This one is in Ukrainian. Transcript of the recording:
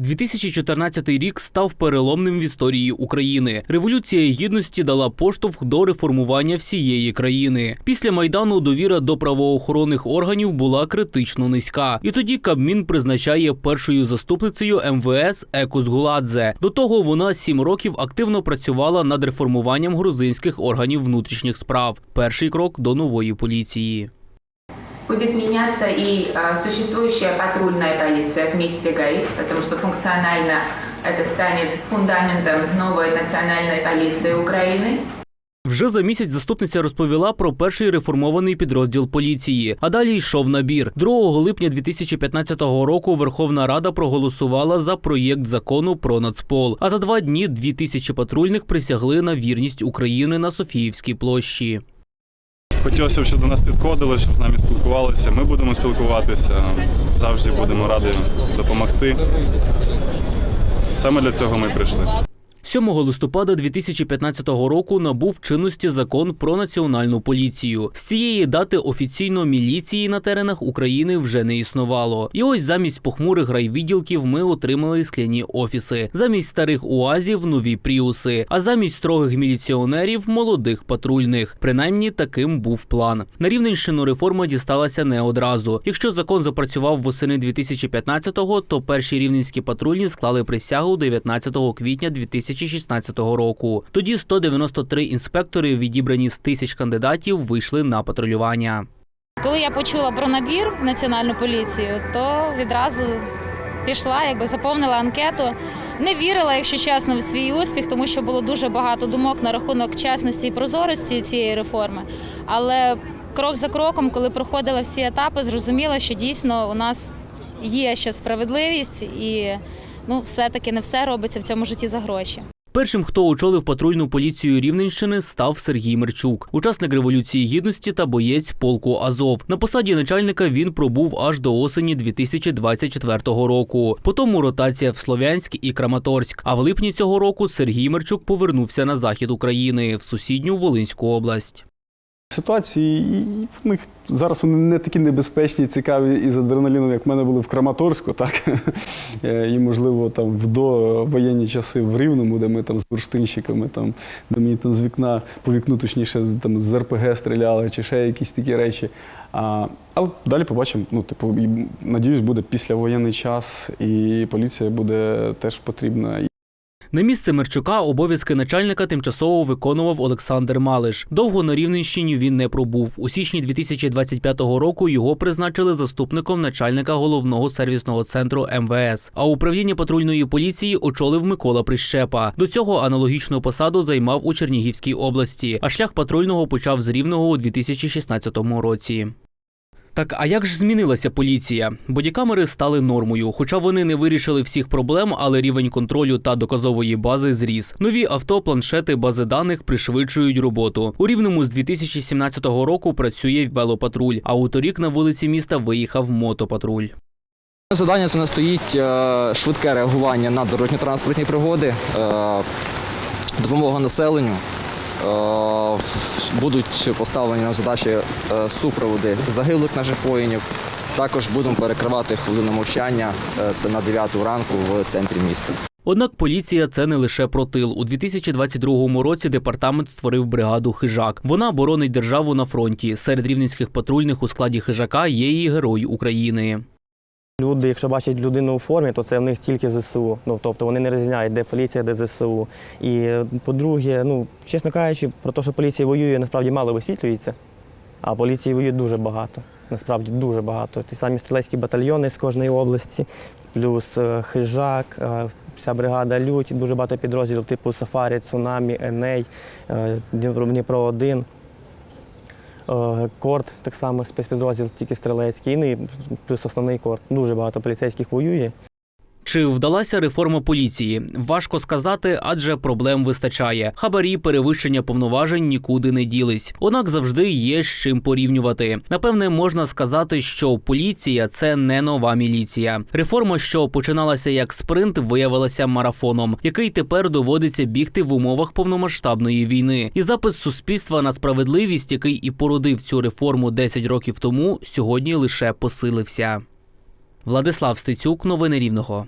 2014 рік став переломним в історії України. Революція гідності дала поштовх до реформування всієї країни. Після майдану довіра до правоохоронних органів була критично низька, і тоді Кабмін призначає першою заступницею МВС Еку Згуладзе. До того вона сім років активно працювала над реформуванням грузинських органів внутрішніх справ. Перший крок до нової поліції. Будет меняться и а, существующая патрульная полиция вместе ГАИ, потому что функционально это станет фундаментом новой национальной полиции Украины. Вже за місяць заступниця розповіла про перший реформований підрозділ поліції. А далі йшов набір. 2 липня 2015 року Верховна Рада проголосувала за проєкт закону про Нацпол. А за два дні дві тисячі патрульних присягли на вірність України на Софіївській площі. Хотілося б, щоб до нас підходили, щоб з нами спілкувалися. Ми будемо спілкуватися. Завжди будемо раді допомогти. Саме для цього ми прийшли. 7 листопада 2015 року набув чинності закон про національну поліцію. З цієї дати офіційно міліції на теренах України вже не існувало. І ось замість похмурих райвідділків ми отримали скляні офіси, замість старих уазів нові пріуси, а замість строгих міліціонерів молодих патрульних. Принаймні таким був план. На Рівненщину реформа дісталася не одразу. Якщо закон запрацював восени 2015-го, то перші рівненські патрульні склали присягу 19 квітня 2016 року. Тоді 193 інспектори, відібрані з тисяч кандидатів, вийшли на патрулювання. Коли я почула про набір в національну поліцію, то відразу пішла, якби заповнила анкету. Не вірила, якщо чесно, в свій успіх, тому що було дуже багато думок на рахунок чесності і прозорості цієї реформи. Але крок за кроком, коли проходила всі етапи, зрозуміла, що дійсно у нас є ще справедливість, і ну, все-таки не все робиться в цьому житті за гроші. Першим, хто очолив патрульну поліцію Рівненщини, став Сергій Мерчук, учасник революції гідності та боєць полку Азов. На посаді начальника він пробув аж до осені 2024 року. Потім ротація в Слов'янськ і Краматорськ. А в липні цього року Сергій Мерчук повернувся на захід України в сусідню Волинську область. Ситуації в них зараз вони не такі небезпечні, цікаві і з адреналіном, як в мене були в Краматорську, так Е, і можливо там в довоєнні часи в Рівному, де ми там з бурштинщиками, там де мені там з вікна по вікну, точніше, там з РПГ стріляли, чи ще якісь такі речі. А, але далі побачимо. Ну, типу, надіюсь, буде післявоєнний час, і поліція буде теж потрібна. На місце Мерчука обов'язки начальника тимчасово виконував Олександр Малиш. Довго на Рівненщині він не пробув. У січні 2025 року його призначили заступником начальника головного сервісного центру МВС. А управління патрульної поліції очолив Микола Прищепа. До цього аналогічну посаду займав у Чернігівській області. А шлях патрульного почав з рівного у 2016 році. Так, а як ж змінилася поліція? Бодікамери стали нормою, хоча вони не вирішили всіх проблем, але рівень контролю та доказової бази зріс. Нові авто, планшети, бази даних пришвидшують роботу. У рівному з 2017 року працює велопатруль, а у торік на вулиці міста виїхав мотопатруль. Завдання це не стоїть е, швидке реагування на дорожньо-транспортні пригоди, е, допомога населенню. Будуть поставлені нам задачі е, супроводи загиблих наших воїнів. Також будемо перекривати хвилину мовчання. е, Це на 9 ранку в центрі міста. Однак поліція це не лише про тил. У 2022 році департамент створив бригаду Хижак. Вона боронить державу на фронті. Серед рівненських патрульних у складі хижака є і герой України. Люди, якщо бачать людину у формі, то це в них тільки ЗСУ. Ну тобто вони не розрізняють, де поліція, де ЗСУ. І е, по-друге, ну чесно кажучи, про те, що поліція воює, насправді мало висвітлюється. А поліції воює дуже багато. Насправді дуже багато. Ті самі стрілецькі батальйони з кожної області, плюс е, хижак, е, вся бригада Лють, дуже багато підрозділів типу Сафарі, Цунамі, Еней, Дніпро 1 Корт, так само спецпідрозділ, тільки стрілецький, ну і плюс основний корт. Дуже багато поліцейських воює. Чи вдалася реформа поліції? Важко сказати, адже проблем вистачає. Хабарі, перевищення повноважень нікуди не ділись. Однак завжди є з чим порівнювати. Напевне, можна сказати, що поліція це не нова міліція. Реформа, що починалася як спринт, виявилася марафоном, який тепер доводиться бігти в умовах повномасштабної війни. І запит суспільства на справедливість, який і породив цю реформу 10 років тому, сьогодні лише посилився. Владислав Стецюк, новини Рівного.